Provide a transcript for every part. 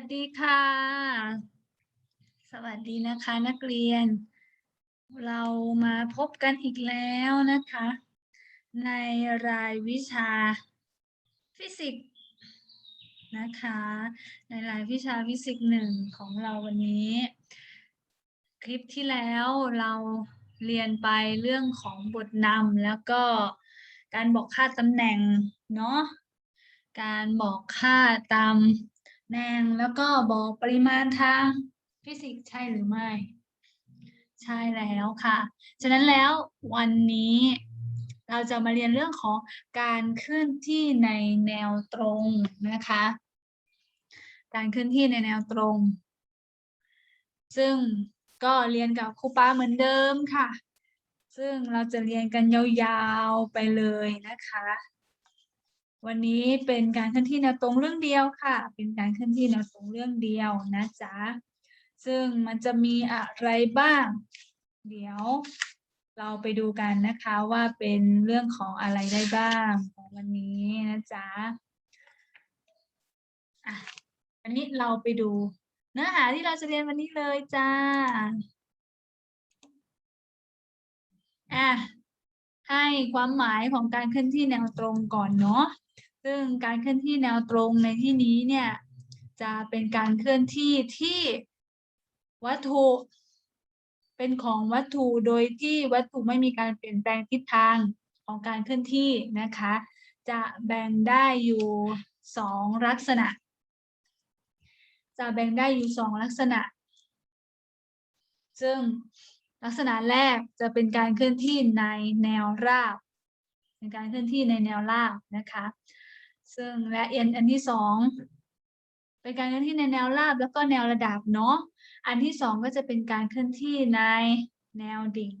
สวัสดีค่ะ สวัสดีนะคะนักเรียน เรามาพบกันอีกแล้วนะคะ ในรายวิชาฟิสิกส์นะคะ ในรายวิชาฟิสิกส์หนึ่งของเราวันนี้ คลิปที่แล้วเราเรียนไปเรื่องของบทนำแล้วก็การบอกค่าตำแหน่งเนาะการบอกค่าตาม แนงแล้วก็บอกปริมาณทางฟิสิกส์ใช่หรือไม่ ใช่แล้วค่ะ ฉะนั้นแล้ววันนี้เราจะมาเรียนเรื่องของการเคลื่อนที่ในแนวตรงนะคะ การเคลื่อนที่ในแนวตรง ซึ่งก็เรียนกับครูป้าเหมือนเดิมค่ะ ซึ่งเราจะเรียนกันยาวๆไปเลยนะคะ วันนี้เป็นการเคลื่อนที่แนวตรงเรื่องเดียวค่ะ เป็นการเคลื่อนที่แนวตรงเรื่องเดียวนะจ๊ะ ซึ่งมันจะมีอะไรบ้าง เดี๋ยวเราไปดูกันนะคะว่าเป็นเรื่องของอะไรได้บ้างของวันนี้นะจ๊ะอะอันนี้เราไปดูเนื้อหาที่เราจะเรียนวันนี้เลยจ้าอะให้ความหมายของการเคลื่อนที่แนวตรงก่อนเนาะ ซึ่งการเคลื่อนที่แนวตรงในที่นี้เนี่ยจะเป็นการเคลื่อนที่ที่วัตถุเป็นของวัตถุโดยที่วัตถุไม่มีการเปลี่ยนแปลงทิศทางของการเคลื่อนที่นะคะ จะแบ่งได้อยู่สองลักษณะ จะแบ่งได้อยู่สองลักษณะ ซึ่งลักษณะแรกจะเป็นการเคลื่อนที่ในแนวราบเป็นการเคลื่อนที่ในแนวราบนะคะ ซึ่งและเอ็นอันที่สองเป็นการเคลื่อนที่ในแนวราบแล้วก็แนวระดับเนาะ อันที่สองก็จะเป็นการเคลื่อนที่ในแนวดิ่ง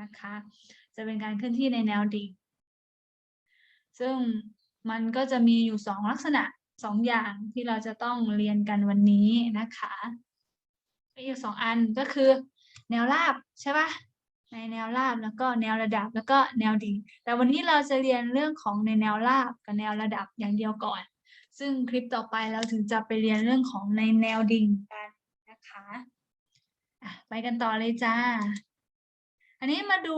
นะคะ จะเป็นการเคลื่อนที่ในแนวดิ่ง ซึ่งมันก็จะมีอยู่สองลักษณะสองอย่างที่เราจะต้องเรียนกันวันนี้นะคะมีอยู่สองอันก็คือแนวราบใช่ป่ะ ในแนวราบแล้วก็แนวระดับแล้วก็แนวดิ่ง แต่วันนี้เราจะเรียนเรื่องของในแนวราบกับแนวระดับอย่างเดียวก่อน ซึ่งคลิปต่อไปเราถึงจะไปเรียนเรื่องของในแนวดิ่งกันนะคะไปกันต่อเลยจ้า อันนี้มาดู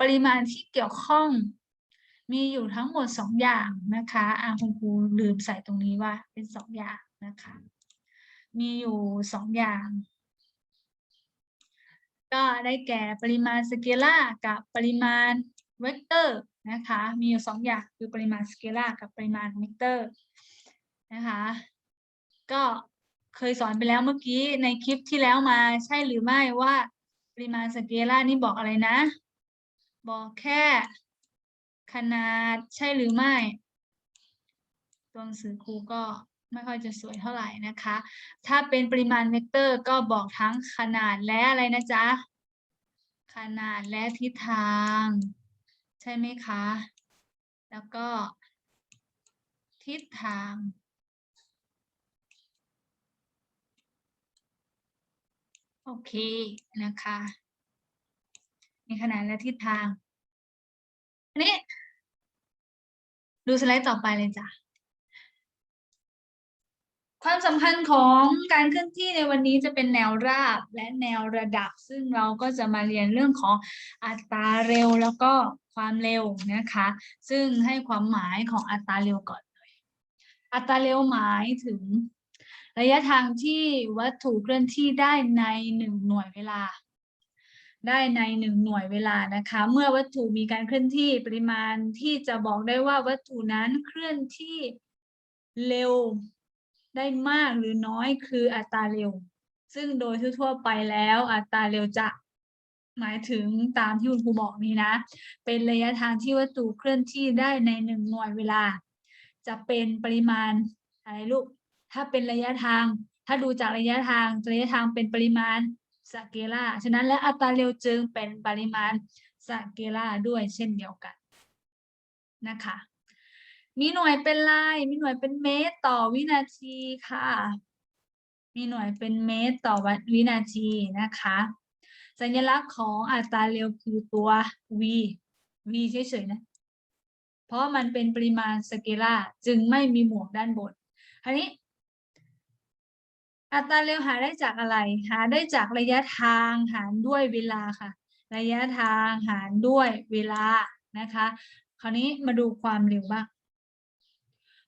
ปริมาณที่เกี่ยวข้อง มีอยู่ทั้งหมดสองอย่างนะคะอะคุณครูลืมใส่ตรงนี้ว่าเป็นสองอย่างนะคะ มีอยู่สองอย่าง ก็ได้แก่ปริมาณสเกลาร์กับปริมาณเวกเตอร์นะคะ มีอยู่สองอย่างคือปริมาณสเกลาร์กับปริมาณเวกเตอร์นะคะ ก็เคยสอนไปแล้วเมื่อกี้ในคลิปที่แล้วมาใช่หรือไม่ว่าปริมาณสเกลาร์นี่บอกอะไรนะ บอกแค่ขนาดใช่หรือไม่ ตัวหนังสือครูก็ ไม่ค่อยจะสวยเท่าไหร่นะคะ ถ้าเป็นปริมาณเวกเตอร์ก็บอกทั้งขนาดและอะไรนะจ๊ะ ขนาดและทิศทาง ใช่ไหมคะ แล้วก็ ทิศทางโอเคนะคะมีขนาดและทิศทางอันนี้ ดูสไลด์ต่อไปเลยจ้ะ ความสำคัญของการเคลื่อนที่ในวันนี้จะเป็นแนวราบและแนวระดับ ซึ่งเราก็จะมาเรียนเรื่องของอัตราเร็วแล้วก็ความเร็วนะคะ ซึ่งให้ความหมายของอัตราเร็วก่อนเลย อัตราเร็วหมายถึง ระยะทางที่วัตถุเคลื่อนที่ได้ในหนึ่งหน่วยเวลา ได้ในหนึ่งหน่วยเวลานะคะ เมื่อวัตถุมีการเคลื่อนที่ปริมาณที่จะบอกได้ว่าวัตถุนั้นเคลื่อนที่เร็ว ได้มากหรือน้อยคืออัตราเร็ว ซึ่งโดยทั่วๆไปแล้วอัตราเร็วจะหมายถึงตามที่คุณครูบอกนี้นะ เป็นระยะทางที่วัตถุเคลื่อนที่ได้ในหนึ่งหน่วยเวลา จะเป็นปริมาณอะไรลูก ถ้าเป็นระยะทาง ถ้าดูจากระยะทางระยะทางเป็นปริมาณสเกลาฉะนั้นและอัตราเร็วจึงเป็นปริมาณสเกลาด้วยเช่นเดียวกันนะคะ มีหน่วยเป็นลายมีหน่วยเป็นเมตรต่อวินาทีค่ะ มีหน่วยเป็นเมตรต่อวินาทีนะคะ สัญลักษณ์ของอัตราเร็วคือตัว v v เฉยๆนะ เพราะมันเป็นปริมาณสเกลาจึงไม่มีหมวกด้านบนอันนี้ อัตราเร็วหาได้จากอะไร หาได้จากระยะทางหารด้วยเวลาค่ะ ระยะทางหารด้วยเวลานะคะ คราวนี้มาดูความเร็วบ้าง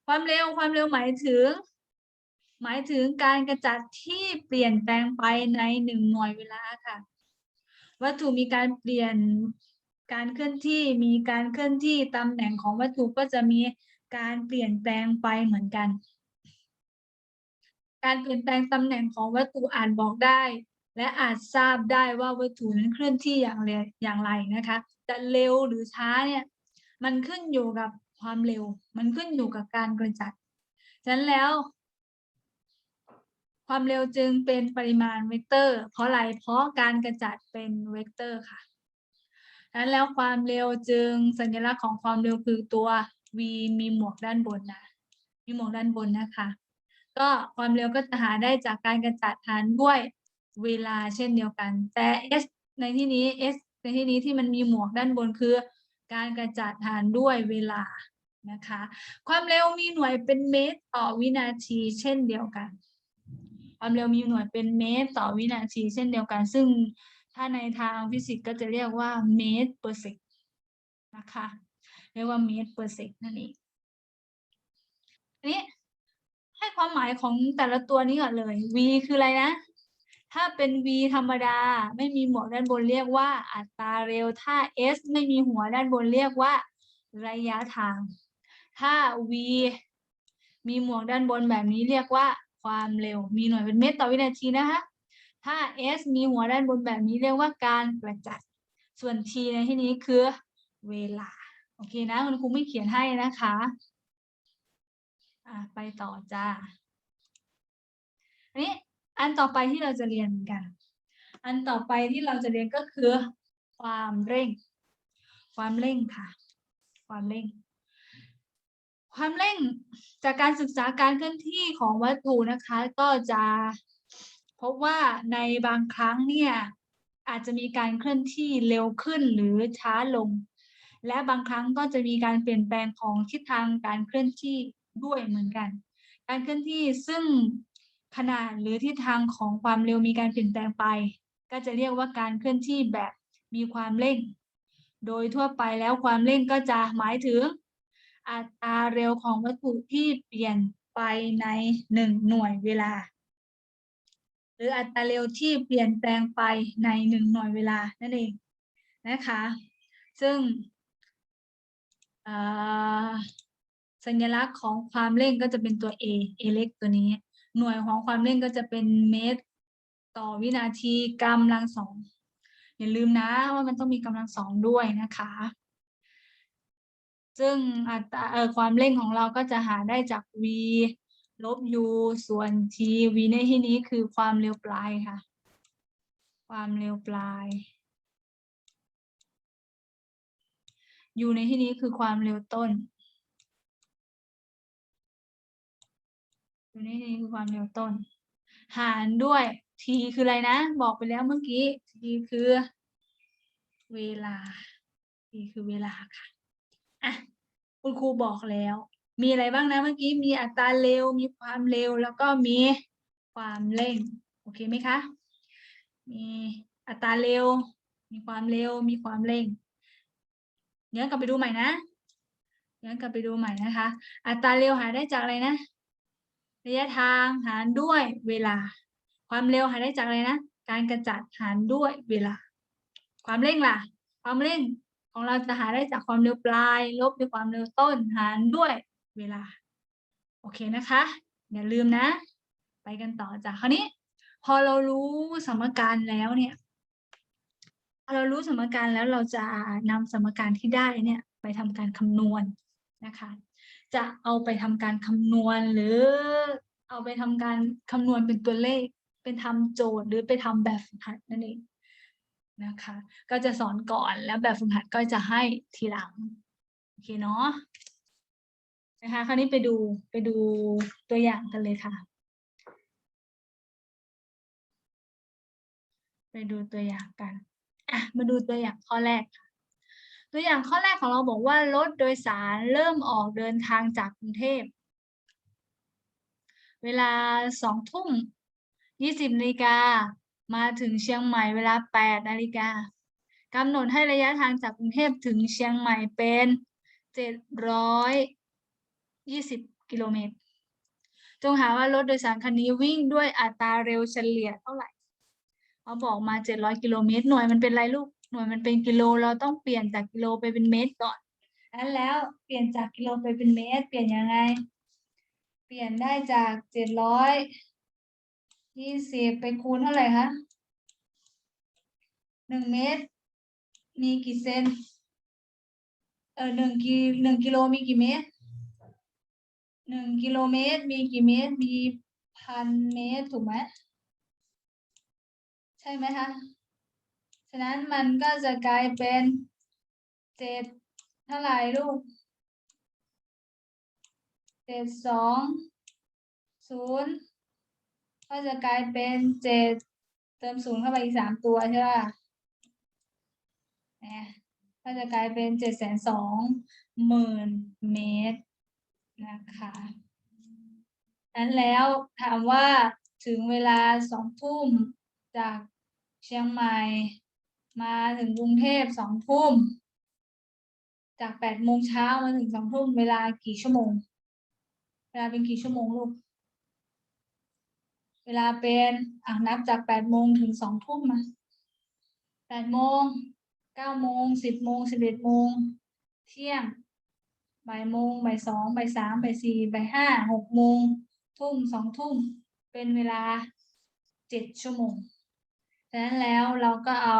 ความเร็วความเร็วหมายถึง หมายถึงการกระจัดที่เปลี่ยนแปลงไปในหนึ่งหน่วยเวลาค่ะ วัตถุมีการเปลี่ยนการเคลื่อนที่มีการเคลื่อนที่ตำแหน่งของวัตถุก็จะมีการเปลี่ยนแปลงไปเหมือนกัน การเปลี่ยนแปลงตำแหน่งของวัตถุอาจบอกได้ และอาจทราบได้ว่าวัตถุนั้นเคลื่อนที่อย่างไรอย่างไรนะคะ จะเร็วหรือช้าเนี่ยมันขึ้นอยู่กับ ความเร็ว มันขึ้นอยู่กับการกระจัด ฉะนั้นแล้ว ความเร็วจึงเป็นปริมาณเวกเตอร์ เพราะอะไร เพราะการกระจัดเป็นเวกเตอร์ค่ะฉะนั้นแล้วความเร็วจึงสัญลักษณ์ของความเร็วคือตัว v มีหมวกด้านบนนะ มีหมวกด้านบนนะคะ ก็ความเร็วก็จะหาได้จากการกระจัดหารด้วยเวลาเช่นเดียวกัน แต่ s ในที่นี้ s ในที่นี้ที่มันมีหมวกด้านบนคือ การกระจัดหารด้วยเวลา นะคะ ความเร็วมีหน่วยเป็นเมตรต่อวินาทีเช่นเดียวกัน ความเร็วมีหน่วยเป็นเมตรต่อวินาทีเช่นเดียวกัน ซึ่งถ้าในทางฟิสิกส์ก็จะเรียกว่าเมตร per sec นะคะ เรียกว่าเมตร per sec นั่นเองอันนี้ให้ความหมายของแต่ละตัวนี้ก่อนเลย v คืออะไรนะ ถ้าเป็น v ธรรมดา ไม่มีหมวกด้านบนเรียกว่าอัตราเร็ว ถ้า s ไม่มีหัวด้านบนเรียกว่าระยะทาง ถ้า v มีหมวกด้านบนแบบนี้เรียกว่าความเร็ว มีหน่วยเป็นเมตรต่อวินาทีนะคะถ้า s มีหัวด้านบนแบบนี้เรียกว่าการกระจัดส่วน t ในที่นี้คือเวลา โอเคนะ คุณครูไม่เขียนให้นะคะะไปต่อจ้า อันนี้อันต่อไปที่เราจะเรียนเหมือนกัน อันต่อไปที่เราจะเรียนก็คือ ความเร่ง ความเร่งค่ะ ความเร่ง ความเร่งจากการศึกษาการเคลื่อนที่ของวัตถุนะคะ ก็จะพบว่าในบางครั้งเนี่ยอาจจะมีการเคลื่อนที่เร็วขึ้นหรือช้าลง และบางครั้งก็จะมีการเปลี่ยนแปลงของทิศทางการเคลื่อนที่ด้วยเหมือนกัน การเคลื่อนที่ซึ่งขนาดหรือทิศทางของความเร็วมีการเปลี่ยนแปลงไป ก็จะเรียกว่าการเคลื่อนที่แบบมีความเร่ง โดยทั่วไปแล้วความเร่งก็จะหมายถึง อัตราเร็วของวัตถุที่เปลี่ยนไปในหนึ่งหน่วยเวลา หรืออัตราเร็วที่เปลี่ยนแปลงไปในหนึ่งหน่วยเวลานั่นเองนะคะ ซึ่งสัญลักษณ์ของความเร่งก็จะเป็นตัว A A เล็กตัวนี้ หน่วยของความเร่งก็จะเป็นเมตร ต่อวินาทีกำลังสองอย่าลืมนะว่ามันต้องมีกำลังสองด้วยนะคะ ซึ่งอัตราความเร่งของเราก็จะหาได้จาก v ลบ u ส่วน t v ในที่นี้คือความเร็วปลายค่ะ ความเร็วปลาย u ในที่นี้คือความเร็วต้น u ในที่นี้คือความเร็วต้น หารด้วย t คืออะไรนะ บอกไปแล้วเมื่อกี้ t คือ เวลา t คือเวลาค่ะ อะคุณครูบอกแล้ว มีอะไรบ้างนะเมื่อกี้มีอัตราเร็ว มีความเร็วแล้วก็มีความเร่ง โอเคไหมคะ มีอัตราเร็ว มีความเร็ว มีความเร่งย้อนกลับไปดูใหม่นะย้อนกลับไปดูใหม่นะคะ อัตราเร็วหาได้จากอะไรนะ ระยะทางหารด้วยเวลา ความเร็วหาได้จากอะไรนะ การกระจัดหารด้วยเวลา ความเร่งล่ะ ความเร่ง ของเราจะหาได้จากความเร็วปลาย ลบด้วยความเร็วต้นหารด้วยเวลา โอเคนะคะ อย่าลืมนะ ไปกันต่อจากคราวนี้ พอเรารู้สมการแล้วเนี่ยพอเรารู้สมการแล้วเราจะนำสมการที่ได้เนี่ย ไปทำการคำนวณนะคะ จะเอาไปทำการคำนวณหรือเอาไปทำการคำนวณเป็นตัวเลข เป็นทำโจทย์หรือไปทำแบบฝึกหัดนั่นเอง นะคะ ก็จะสอนก่อนแล้วแบบฝึกหัดก็จะให้ทีหลัง โอเคเนาะนะคะ คราวนี้ไปดูไปดูตัวอย่างกันเลยค่ะ ไปดูตัวอย่างกันอะมาดูตัวอย่างข้อแรกค่ะตัวอย่างข้อแรกของเราบอกว่ารถโดยสารเริ่มออกเดินทางจากกรุงเทพ เวลาสองทุ่มยี่สิบนาฬิกา มาถึงเชียงใหม่เวลาแปดนาฬิกากำหนดให้ระยะทางจากกรุงเทพถึงเชียงใหม่เป็นเจ็ดร้อยยี่สิบกิโลเมตร จงหาว่ารถโดยสารคันนี้วิ่งด้วยอัตราเร็วเฉลี่ยเท่าไหร่เขาบอกมาเจ็ดร้อยกิโลเมตร หน่วยมันเป็นไรลูก หน่วยมันเป็นกิโล เราต้องเปลี่ยนจากกิโลไปเป็นเมตรก่อนนั้นแล้วเปลี่ยนจากกิโลไปเป็นเมตร เปลี่ยนยังไง เปลี่ยนได้จากเจ็ดร้อ ยี่สิบไปคูณเท่าไหร่คะหนึ่งเมตร มีกี่เซนเออหนึ่งกิหนึ่งกิโลมีกี่เมตรหนึ่งกิโลเมตร มีกี่เมตร มีพันเมตรถูกไหมใช่ไหมคะฉะนั้นมันก็จะกลายเป็นเจ็ดเท่าไหร่ลูกเจ็ดสองศูนย์ ก็จะกลายเป็นเจ็ดเติมศูนย์เข้าไปอีกสามตัวใช่ป่ะนี่ยก็จะกลายเป็นเจ็ดแสนสองหมื่นเมตรนะคะนั้นแล้วถามว่าถึงเวลาสองทุ่มจากเชียงใหม่มาถึงกรุงเทพสองทุ่ม จากแปดโมงเช้ามาถึงสองทุ่มเวลากี่ชั่วโมง เวลาเป็นกี่ชั่วโมงลูก เวลาเป็นอะนับจากแปดโมงถึงสองทุ่มมาแปดโมงเก้าโมงสิบโมงสิบเอ็ดโมงเที่ยงบ่ายโมงบ่ายสองบ่ายสามบ่ายสี่บ่ายห้าหกโมงทุ่มสองทุ่มเป็นเวลาเจ็ดชั่วโมงฉะนั้นแล้วเราก็เอา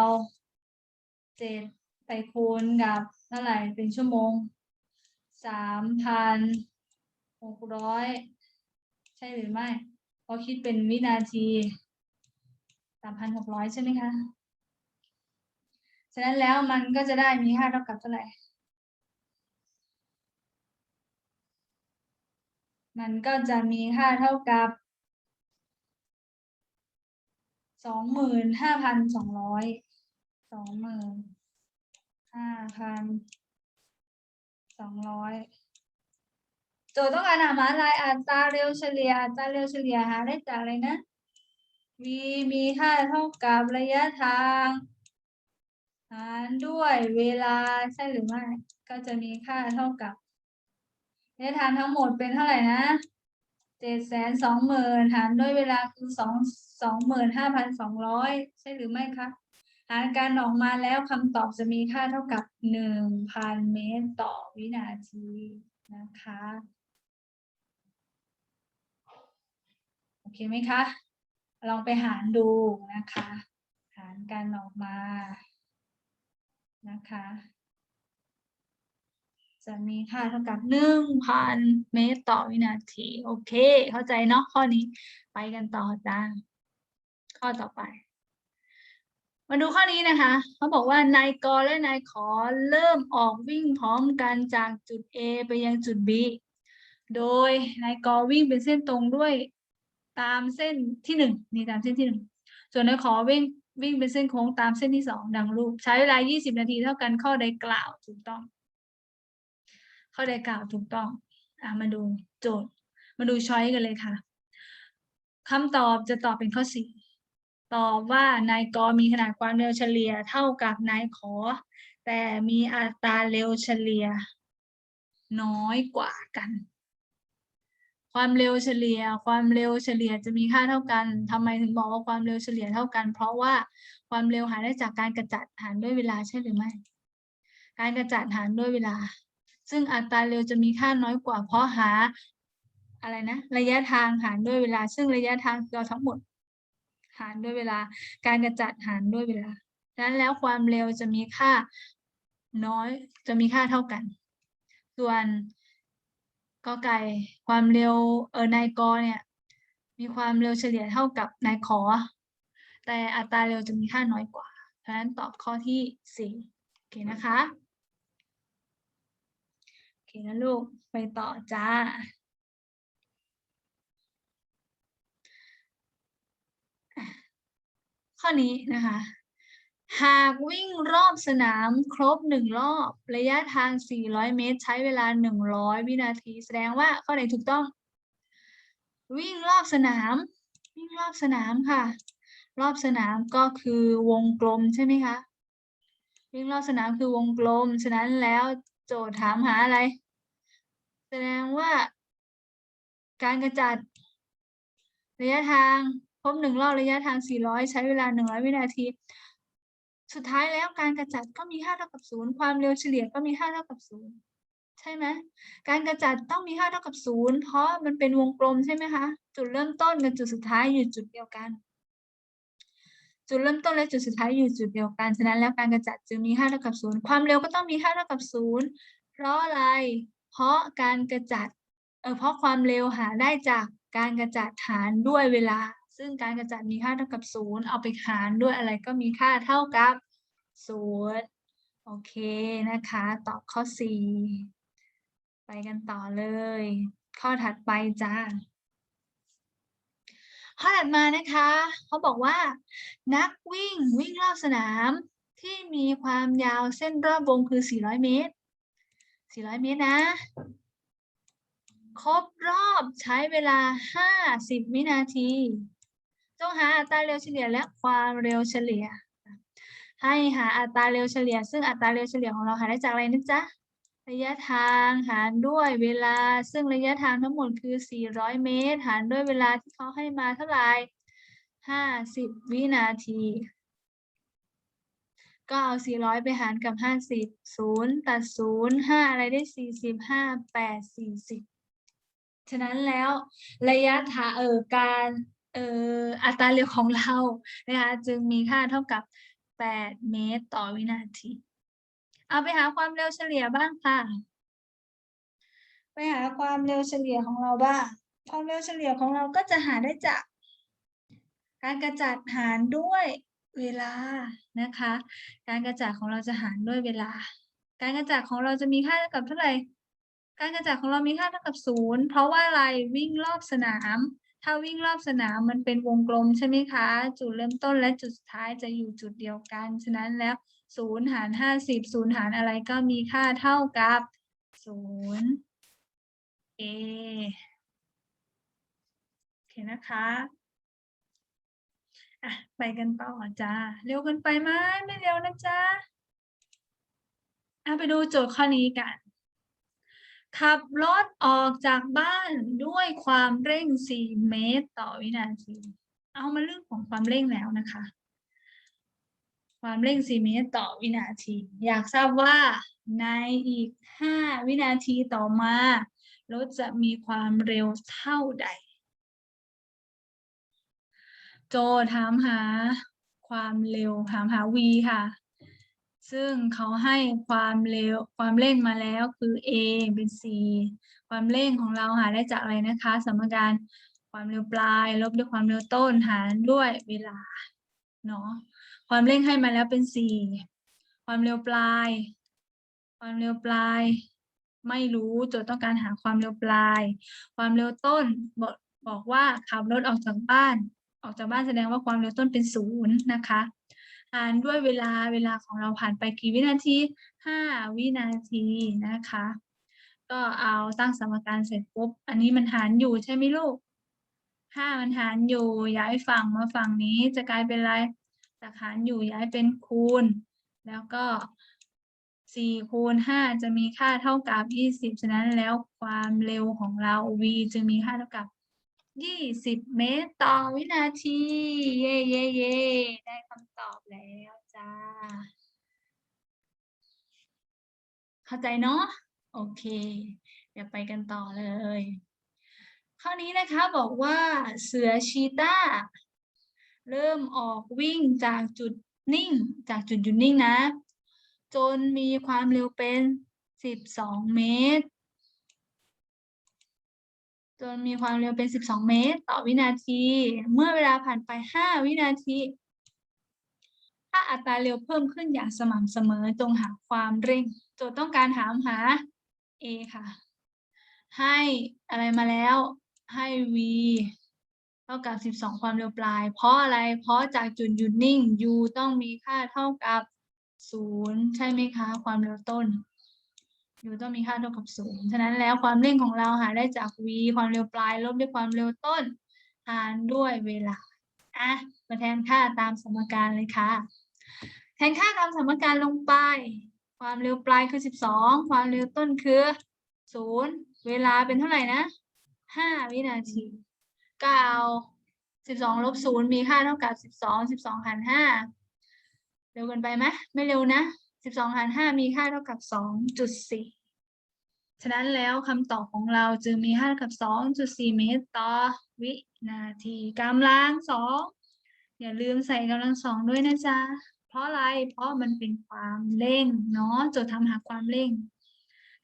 เจ็ดไปคูณกับเท่าไหร่เป็นชั่วโมงสามพันหกร้อยใช่หรือไม่ เพราคิดเป็นวินาทีสามพันหกร้อยใช่ไหมคะ ฉะนั้นแล้วมันก็จะได้มีค่าเท่ากับเท่าไหร่ มันก็จะมีค่าเท่ากับสองหมื่นห้าพันสองร้อยสองหมื่นห้าพันสองร้อย โจทย์ต้องการหามาลายอัตราเร็วเฉลี่ยอัตราเร็วเฉลี่ยหาได้จากอะไรนะ v มีค่าเท่ากับระยะทางหารด้วยเวลาใช่หรือไม่ก็จะมีค่าเท่ากับระยะทางทั้งหมดเป็นเท่าไหร่นะเจ็ดแสนสองหมื่นหารด้วยเวลาคือสองสองหมื่นห้าพันสองร้อยใช่หรือไม่คะหารการออกมาแล้วคำตอบจะมีค่าเท่ากับหนึ่งพันเมตรต่อวินาทีนะคะ โอ เคไหมคะ ลองไปหารดูนะคะ หารกันออกมานะคะ จะมีค่าเท่ากับหนึ่งพันเมตรต่อวินาที โอเค เข้าใจเนาะข้อนี้ไปกันต่อจ้าข้อต่อไป มาดูข้อนี้นะคะ เขาบอกว่านายกอและนายขอเริ่มออกวิ่งพร้อมกันจากจุด A ไปยังจุด B โดยนายกอวิ่งเป็นเส้นตรงด้วย ตามเส้นที่หนึ่งนี่ตามเส้นที่หนึ่งส่วนนายขอวิ่งวิ่งเป็นเส้นโค้งตามเส้นที่สองดังรูป ใช้เวลา 20 นาทีเท่ากันข้อใดกล่าวถูกต้อง ข้อใดกล่าวถูกต้องอะมาดูโจทย์ มาดูช้อยกันเลยค่ะคำตอบจะตอบเป็นข้อสี่ตอบว่านายกมีขนาดความเร็วเฉลี่ยเท่ากับนายขอ แต่มีอัตราเร็วเฉลี่ย น้อยกว่ากัน ความเร็วเฉลี่ย ความเร็วเฉลี่ยจะมีค่าเท่ากันทำไมถึงบอกว่าความเร็วเฉลี่ยเท่ากัน เพราะว่าความเร็วหาได้จากการกระจัดหารด้วยเวลาใช่หรือไม่ การกระจัดหารด้วยเวลา ซึ่งอัตราเร็วจะมีค่าน้อยกว่า เพราะหาอะไรนะ ระยะทางหารด้วยเวลา ซึ่งระยะทางเราทั้งหมด หารด้วยเวลา การกระจัดหารด้วยเวลาดังนั้นแล้วความเร็วจะมีค่าน้อยจะมีค่าเท่ากัน ส่วน กอไก่ความเร็วเออนายกอเนี่ย มีความเร็วเฉลี่ยเท่ากับนายขอ แต่อัตราเร็วจะมีค่าน้อยกว่า เพราะฉะนั้นตอบข้อที่สี่โอเคนะคะโอเคนะลูกไปต่อจ้าข้อนี้นะคะ หากวิ่งรอบสนามครบหนึ่งรอบ ระยะทาง 400 เมตร ใช้เวลา 100 วินาที แสดงว่าข้อไหนถูกต้อง วิ่งรอบสนาม วิ่งรอบสนามค่ะ รอบสนามก็คือวงกลมใช่ไหมคะวิ่งรอบสนามคือวงกลม ฉะนั้นแล้วโจทย์ถามหาอะไร แสดงว่า การกระจัด ระยะทางครบหนึ่งรอบระยะทาง 400 ใช้เวลา 100 วินาที สุดท้ายแล้วการกระจัดก็มีค่าเท่ากับศูนย์ความเร็วเฉลี่ยก็มีค่าเท่ากับศูนย์ใช่ไหมการกระจัดต้องมีค่าเท่ากับศูนย์เพราะมันเป็นวงกลมใช่ไหมคะจุดเริ่มต้นกับจุดสุดท้ายอยู่จุดเดียวกัน จุดเริ่มต้นและจุดสุดท้ายอยู่จุดเดียวกันฉะนั้นแล้วการกระจัดจึงมีค่าเท่ากับศูนย์ความเร็วก็ต้องมีค่าเท่ากับศูนย์เพราะอะไร เพราะการกระจัดเออเพราะความเร็วหาได้จากการกระจัดหารด้วยเวลา ซึ่งการกระจัดมีค่าเท่ากับศูนย์เอาไปหารด้วยอะไรก็มีค่าเท่ากับศูนย์โอเคนะคะ ตอบข้อสี่ไปกันต่อเลย ข้อถัดไปจ้าข้อถัดมานะคะเขาบอกว่า นักวิ่งวิ่งรอบสนามที่มีความยาวเส้นรอบวงคือ 400 เมตร 400 เมตรนะ ครบรอบใช้เวลา 50 วินาที จงหาอัตราเร็วเฉลี่ยและความเร็วเฉลี่ย ให้หาอัตราเร็วเฉลี่ย ซึ่งอัตราเร็วเฉลี่ยของเราหาได้จากอะไรนะจ๊ะระยะทางหารด้วยเวลา ซึ่งระยะทางทั้งหมดคือ 400 เมตร หารด้วยเวลาที่เขาให้มาเท่าไหร่50 วินาที ก็เอา 400 ไปหารกับ 50 0 ตัด 0 5 อะไรได้ 40 5 8 40 ฉะนั้นแล้วระยะทางเอ่อการ อัตราเร็วของเรานะคะจึงมีค่าเท่ากับ 8 เมตรต่อวินาที เอาไปหาความเร็วเฉลี่ยบ้างค่ะ ไปหาความเร็วเฉลี่ยของเราบ้าง ความเร็วเฉลี่ยของเราก็จะหาได้จาก การกระจัดหารด้วยเวลานะคะ การกระจัดของเราจะหารด้วยเวลา การกระจัดของเราจะมีค่าเท่ากับเท่าไหร่ การกระจัดของเรามีค่าเท่ากับศูนย์เพราะว่าอะไรวิ่งรอบสนาม ถ้าวิ่งรอบสนามมันเป็นวงกลมใช่ไหมคะ จุดเริ่มต้นและจุดสุดท้ายจะอยู่จุดเดียวกัน ฉะนั้นแล้วศูนย์หารห้าสิบศูนย์หารอะไรก็มีค่าเท่ากับศูนย์เอโอเคนะคะอะไปกันต่อจ้าเร็วกินไปไหมไม่เร็วนะจ๊ะอะไปดูโจทย์ข้อนี้กัน ขับรถออกจากบ้านด้วยความเร่ง 4 เมตรต่อวินาที เอามาเรื่องของความเร่งแล้วนะคะ ความเร่ง 4 เมตรต่อวินาที อยากทราบว่าในอีก 5 วินาทีต่อมารถจะมีความเร็วเท่าใด โจถามหาความเร็วถามหา v ค่ะ ซึ่งเขาให้ความเร็วความเร่งมาแล้วคือ a เป็น c ความเร่งของเราหาได้จากอะไรนะคะ สมการความเร็วปลาย ลบด้วยความเร็วต้นหารด้วยเวลาเนาะความเร่งให้มาแล้วเป็น4ความเร็วปลาย ความเร็วปลาย ไม่รู้โจทย์ต้องการหาความเร็วปลาย ความเร็วต้นบอกบอกว่าขับรถออกจากบ้าน ออกจากบ้านแสดงว่าความเร็วต้นเป็นศูนย์นะคะารด้วยเวลาเวลาของเราผ่านไปกี่วินาทีห้าวินาทีนะคะ ก็เอาตั้งสมการเสร็จปุ๊บ อันนี้มันหารอยู่ใช่ไหมลูกห้ามันหารอยู่ย้ายฝั่งมาฝั่งนี้จะกลายเป็นอะไรจากหารอยู่ย้ายเป็นคูณ แล้วก็สี่คูณห้าจะมีค่าเท่ากับยี่สิบฉะนั้นแล้วความเร็วของเรา v จึงมีค่าเท่ากับ ยี่สิบเมตรต่อวินาที เย่เย่เย่ได้คำตอบแล้วจ้า เข้าใจเนาะ โอเค เดี๋ยวไปกันต่อเลย ข้อนี้นะคะบอกว่าเสือชีตาเริ่มออกวิ่งจากจุดนิ่ง จากจุดหยุดนิ่งนะ จนมีความเร็วเป็นสิบสองเมตร จนมีความเร็วเป็น 12 เมตร ต่อวินาที เมื่อเวลาผ่านไป 5 วินาที ถ้าอัตราเร็วเพิ่มขึ้นอย่างสม่ำเสมอจงหาความเร่ง โจทย์ต้องการถามหา a ค่ะ ให้อะไรมาแล้ว ให้ v เท่ากับ 12 ความเร็วปลาย เพราะอะไร เพราะจากจุดหยุดนิ่ง u ต้องมีค่าเท่ากับ 0 ใช่ไหมคะ ความเร็วต้น u ต้องมีค่าเท่ากับศูนย์ฉะนั้นแล้วความเร่งของเราหาได้จาก v ความเร็วปลายลบด้วยความเร็วต้น หารด้วยเวลาอะมาแทนค่าตามสมการเลยค่ะ แทนค่าตามสมการลงไป ความเร็วปลายคือสิบสองความเร็วต้นคือศูนย์เวลาเป็นเท่าไหร่นะห้าวินาทีเก้าสิบสองลบศูนย์มีค่าเท่ากับสิบสองสิบสองหารห้าเร็วเกินไปไหมไม่เร็วนะ สิบสองหารห้ามีค่าเท่ากับสองจุดสี่ฉะนั้นแล้วคำตอบของเราจึงมีค่าเท่ากับสองจุดสี่เมตรต่อวินาทีกำลังสองอย่าลืมใส่กำลังสองด้วยนะจ๊ะ เพราะอะไร เพราะมันเป็นความเร่งเนาะโจทย์ทำหาความเร่ง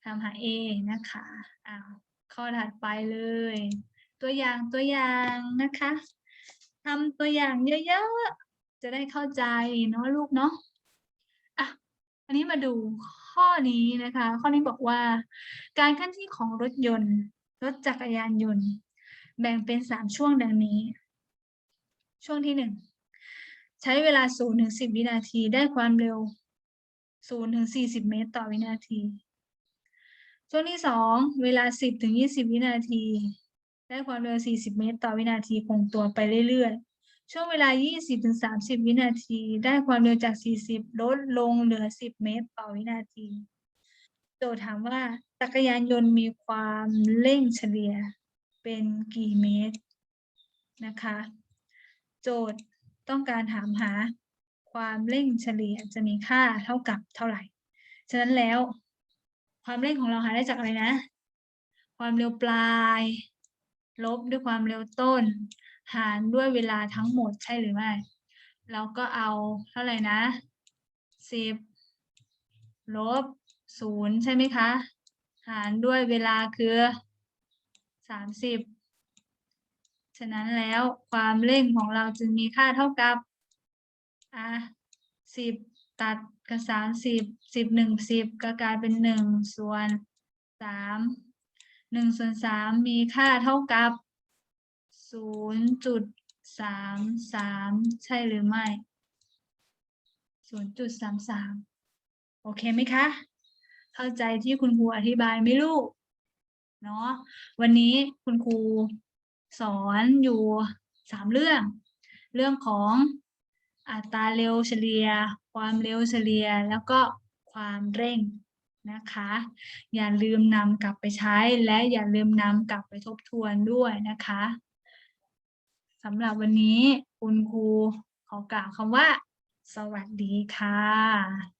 ทำหา A นะคะอ้าวข้อถัดไปเลย ตัวอย่างตัวอย่างนะคะทำตัวอย่างเยอะๆจะได้เข้าใจเนาะลูกเนาะ อันนี้มาดูข้อนี้นะคะ ข้อนี้บอกว่า การเคลื่อนที่ของรถยนต์ รถจักรยานยนต์ แบ่งเป็นสามช่วงดังนี้ ช่วงที่หนึ่งใช้เวลา0ถึง10วินาทีได้ความเร็ว0ถึง40เมตรต่อวินาที ช่วงที่สองเวลา10ถึง20วินาที ได้ความเร็ว40เมตรต่อวินาทีคงตัวไปเรื่อยๆ ช่วงเวลา 20-30 วินาที ได้ความเร็วจาก 40 ลดลงเหลือ 10 เมตรต่อวินาที โจทย์ถามว่าจักรยานยนต์มีความเร่งเฉลี่ยเป็นกี่เมตรนะคะ โจทย์ต้องการถามหาความเร่งเฉลี่ยจะมีค่าเท่ากับเท่าไหร่ ฉะนั้นแล้ว ความเร่งของเราหาได้จากอะไรนะ ความเร็วปลาย ลบด้วยความเร็วต้น หารด้วยเวลาทั้งหมดใช่หรือไม่เราก็เอาเท่าไหร่นะสิบลบศูนย์ใช่ไหมคะ หารด้วยเวลาคือสามสิบฉะนั้นแล้วความเร่งของเราจึงมีค่าเท่ากับอะสิบตัดกับสามสิบสิบหนึ่งสิบก็กลายเป็นหนึ่งส่วนสามหนึ่งส่วนสามมีค่าเท่ากับ ศูนย์จุดสามสามใช่หรือไม่ศูนย์จุดสามสามโอเคไหมคะ เข้าใจที่คุณครูอธิบายไหมลูก เนาะวันนี้คุณครูสอนอยู่สามเรื่อง เรื่องของอัตราเร็วเฉลี่ย ความเร็วเฉลี่ย แล้วก็ความเร่งนะคะ อย่าลืมนำกลับไปใช้และอย่าลืมนำกลับไปทบทวนด้วยนะคะ สำหรับวันนี้คุณครูขอกล่าวคำว่า สวัสดีค่ะ